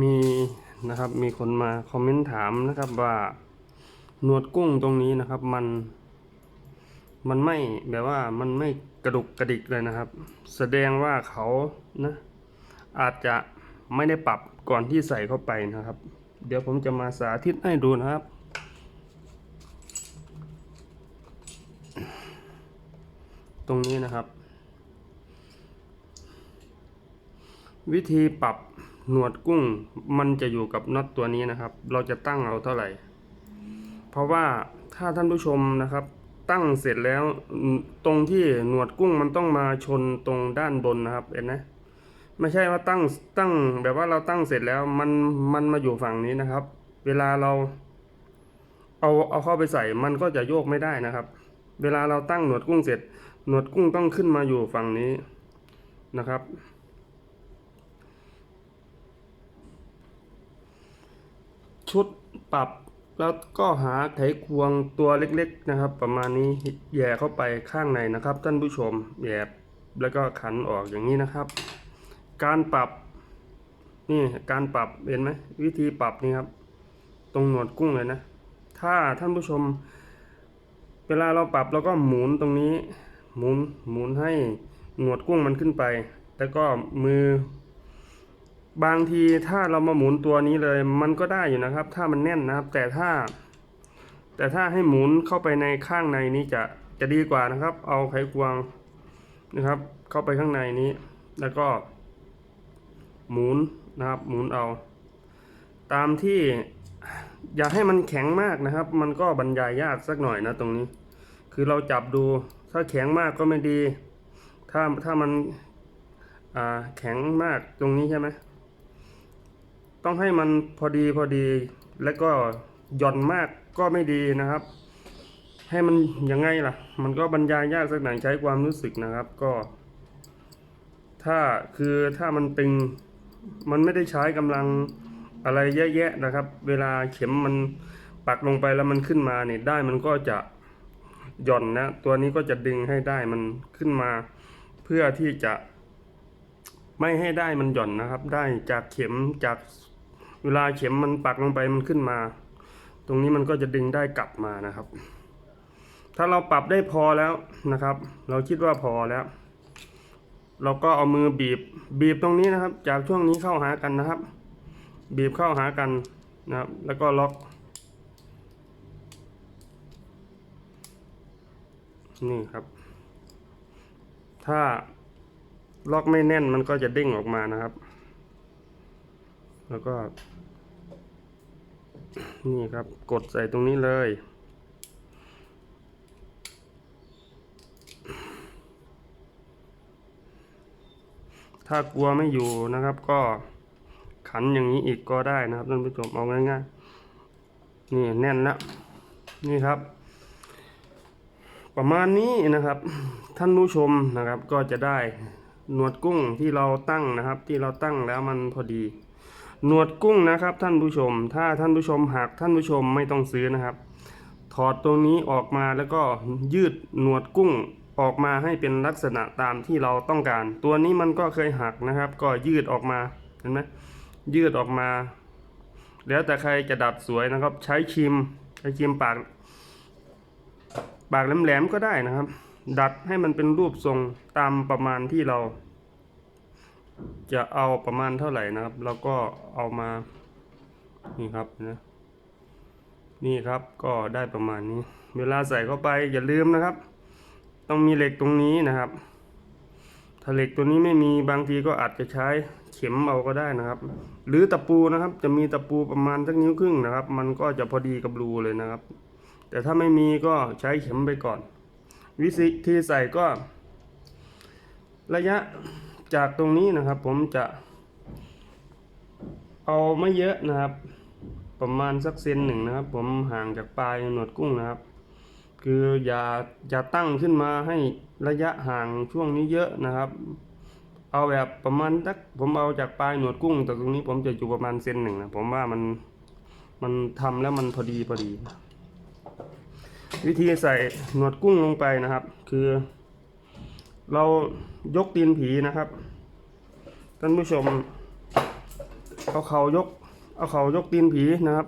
มีนะครับมีคนมาคอมเมนต์ถามนะครับว่าหนวดกุ้งตรงนี้นะครับ มัน มันไม่แบบว่ามันไม่กระดุกกระดิกเลยนะครับ แสดงว่าเขานะอาจจะไม่ได้ปรับก่อนที่ใส่เข้าไปนะครับ เดี๋ยวผมจะมาสาธิตให้ดูนะครับตรงนี้นะครับ วิธีปรับ หนวดกุ้งมันจะอยู่กับน็อตตัวนี้นะครับ เราจะตั้งเอาเท่าไหร่ เพราะว่าถ้าท่านผู้ชมนะครับ ตั้งเสร็จแล้วตรงที่หนวดกุ้งมันต้องมาชนตรงด้านบนนะครับเห็นไหมไม่ใช่ว่าตั้งตั้งแบบว่าเราตั้งเสร็จแล้วมันมันมาอยู่ฝั่งนี้นะครับ เวลาเราเอาเอาเข้าไปใส่มันก็จะโยกไม่ได้นะครับ เวลาเราตั้งหนวดกุ้งเสร็จ หนวดกุ้งต้องขึ้นมาอยู่ฝั่งนี้นะครับ ชุดปรับ แล้วก็หาไขควงตัวเล็กๆนะครับ ประมาณนี้แย่เข้าไปข้างในนะครับ ท่านผู้ชมแย่แล้วก็ขันออกอย่างนี้นะครับ การปรับนี่การปรับเห็นไหมวิธีปรับนี่ครับ ตรงหนวดกุ้งเลยนะ ถ้าท่านผู้ชม เวลาเราปรับเราก็หมุนตรงนี้ หมุนหมุนให้หนวดกุ้งมันขึ้นไป แล้วก็มือ บางทีถ้าเรามาหมุนตัวนี้เลย มันก็ได้อยู่นะครับ ถ้ามันแน่นนะครับ แต่ถ้า แต่ถ้าให้หมุนเข้าไปในข้างในนี้จะจะดีกว่านะครับ เอาไขควงนะครับ เข้าไปข้างในนี้ แล้วก็ หมุนนะครับ หมุนเอา ตามที่อย่าให้มันแข็งมากนะครับ มันก็บรรยายยากสักหน่อยนะตรงนี้ คือเราจับดู ถ้าแข็งมากก็ไม่ดี ถ้าถ้ามันแข็งมากตรงนี้ใช่ไหม ต้องให้มันพอดีพอดี แล้วก็หย่อนมากก็ไม่ดีนะครับ ให้มันยังไงล่ะ มันก็บรรยายยากสักหน่อยใช้ความรู้สึกนะครับก็ ถ้าคือถ้ามันตึงมันไม่ได้ใช้กำลังอะไรเยอะแยะนะครับ เวลาเข็มมันปักลงไปแล้วมันขึ้นมาเนี่ยได้มันก็จะหย่อนนะ ตัวนี้ก็จะดึงให้ได้มันขึ้นมา เพื่อที่จะ ไม่ให้ได้มันหย่อนนะครับ ได้จากเข็มจาก เวลาเข็มมันปักลงไปมันขึ้นมา ตรงนี้มันก็จะดึงได้กลับมานะครับ ถ้าเราปรับได้พอแล้วนะครับ เราคิดว่าพอแล้ว เราก็เอามือบีบบีบตรงนี้นะครับ จากช่วงนี้เข้าหากันนะครับ บีบเข้าหากันนะครับ แล้วก็ล็อกนี่ครับ ถ้าล็อกไม่แน่นมันก็จะเด้งออกมานะครับ แล้วก็ นี่ครับกดใส่ตรงนี้เลย ถ้ากลัวไม่อยู่นะครับ ก็ขันอย่างนี้อีกก็ได้นะครับท่านผู้ชมเอาง่ายๆนี่แน่นแล้วนี่ครับ ประมาณนี้นะครับ ท่านผู้ชมนะครับก็จะได้หนวดกุ้งที่เราตั้งนะครับ ที่เราตั้งแล้วมันพอดี หนวดกุ้งนะครับท่านผู้ชม ถ้าท่านผู้ชมหากท่านผู้ชมไม่ต้องซื้อนะครับ ถอดตรงนี้ออกมาแล้วก็ยืดหนวดกุ้งออกมาให้เป็นลักษณะตามที่เราต้องการ ตัวนี้มันก็เคยหักนะครับ ก็ยืดออกมาเห็นไหมยืดออกมา แล้วแต่ใครจะดัดสวยนะครับ ใช้ครีมใช้ครีมปาก ปากแหลมๆก็ได้นะครับ ดัดให้มันเป็นรูปทรงตามประมาณที่เรา จะเอาประมาณเท่าไหร่นะครับเราก็เอามา นี่ครับนะ นี่ครับก็ได้ประมาณนี้ เวลาใส่เข้าไปอย่าลืมนะครับ ต้องมีเหล็กตรงนี้นะครับ ถ้าเหล็กตัวนี้ไม่มีบางทีก็อาจจะใช้เข็มเอาก็ได้นะครับ หรือตะปูนะครับ จะมีตะปูประมาณสักนิ้วครึ่งนะครับ มันก็จะพอดีกับรูเลยนะครับ แต่ถ้าไม่มีก็ใช้เข็มไปก่อน วิธีใส่ก็ระยะ จากตรงนี้นะครับ ผมจะเอาไม่เยอะนะครับ ประมาณสักเซนหนึ่งนะครับ ผมห่างจากปลายหนวดกุ้งนะครับ คืออย่าอย่าตั้งขึ้นมาให้ระยะห่างช่วงนี้เยอะนะครับ เอาแบบประมาณสักผมเอาจากปลายหนวดกุ้งแต่ตรงนี้ผมจะอยู่ประมาณเซนหนึ่งนะผมว่ามันมันทำแล้วมันพอดีพอดี วิธีใส่หนวดกุ้งลงไปนะครับ คือ เรายกตีนผีนะครับท่านผู้ชม เอาเขายก เอาเขายกตีนผีนะครับ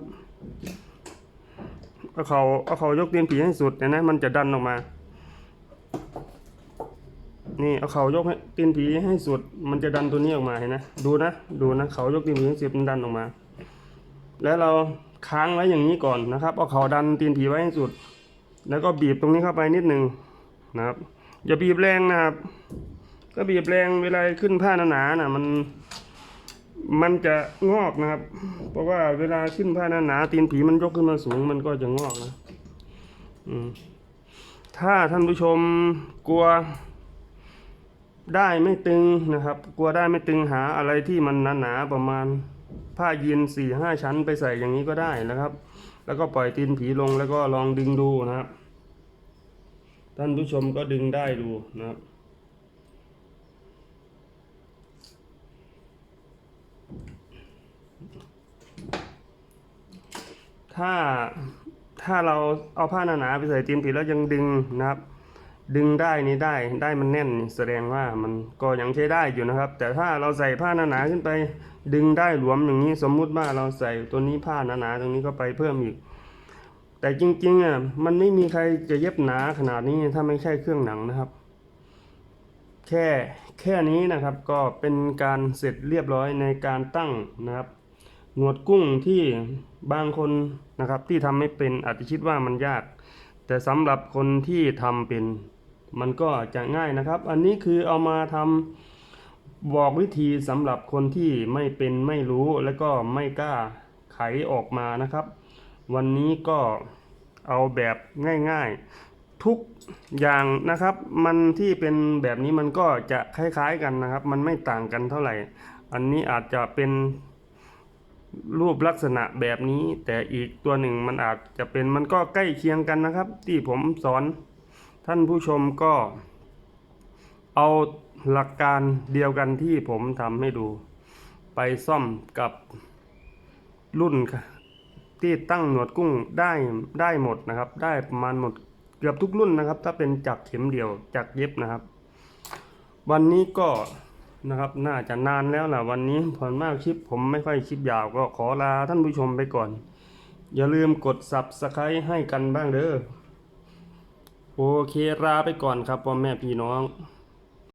เอาเขาเอาเขายกตีนผีให้สุดเนี่ยนะมันจะดันออกมา นี่เอาเขายกให้ตีนผีให้สุด มันจะดันตัวนี้ออกมาเห็นนะดูนะดูนะเขายกตีนผีให้สุดมันดันออกมา แล้วเราค้างไว้อย่างนี้ก่อนนะครับ เอาเขาดันตีนผีไว้ให้สุด แล้วก็บีบตรงนี้เข้าไปนิดหนึ่งนะครับ อย่าบีบแรงนะครับ ก็บีบแรงเวลาขึ้นผ้าหนาๆนะมันมันจะงอกนะครับ เพราะว่าเวลาขึ้นผ้าหนาๆตีนผีมันยกขึ้นมาสูง มันก็จะงอกนะอืมถ้าท่านผู้ชมกลัวได้ไม่ตึงนะครับ กลัวได้ไม่ตึงหาอะไรที่มันหนาๆประมาณผ้ายีนสี่ห้าชั้นไปใส่อย่างนี้ก็ได้นะครับ แล้วก็ปล่อยตีนผีลงแล้วก็ลองดึงดูนะครับ ท่านผู้ชมก็ดึงได้ดูนะครับ ถ้าถ้าเราเอาผ้าหนาๆไปใส่ตีนผีแล้วยังดึงนะครับ ดึงได้นี่ได้ได้มันแน่นแสดงว่ามันก็ยังใช้ได้อยู่นะครับ แต่ถ้าเราใส่ผ้าหนาๆขึ้นไป ดึงได้หลวมอย่างนี้สมมุติว่าเราใส่ตัวนี้ผ้าหนาๆตรงนี้เข้าไปเพิ่มอีก แต่จริงๆอะมันไม่มีใครจะเย็บหนาขนาดนี้ถ้าไม่ใช่เครื่องหนังนะครับ แค่แค่นี้นะครับก็เป็นการเสร็จเรียบร้อยในการตั้งนะครับ หนวดกุ้งที่บางคนนะครับที่ทำไม่เป็นอาจจะคิดว่ามันยาก แต่สำหรับคนที่ทำเป็นมันก็จะง่ายนะครับ อันนี้คือเอามาทำบอกวิธีสำหรับคนที่ไม่เป็นไม่รู้และก็ไม่กล้าไขออกมานะครับ วันนี้ก็เอาแบบง่ายๆ ทุกอย่างนะครับ มันที่เป็นแบบนี้มันก็จะคล้ายๆกันนะครับ มันไม่ต่างกันเท่าไหร่ อันนี้อาจจะเป็นรูปลักษณะแบบนี้ แต่อีกตัวหนึ่งมันอาจจะเป็นมันก็ใกล้เคียงกันนะครับ ที่ผมสอนท่านผู้ชมก็ เอาหลักการเดียวกันที่ผมทำให้ดู ไปซ่อมกับรุ่น ที่ตั้งหนวดกุ้งได้ได้หมดนะครับ ได้ประมาณหมดเกือบทุกรุ่นนะครับ ถ้าเป็นจักรเข็มเดียวจักรเย็บนะครับ วันนี้ก็นะครับน่าจะนานแล้วล่ะวันนี้ผลมากคลิปผมไม่ค่อยคลิปยาวก็ขอลาท่านผู้ชมไปก่อน อย่าลืมกด subscribe ให้กันบ้างเด้อโอเคลาไปก่อนครับพ่อแม่พี่น้อง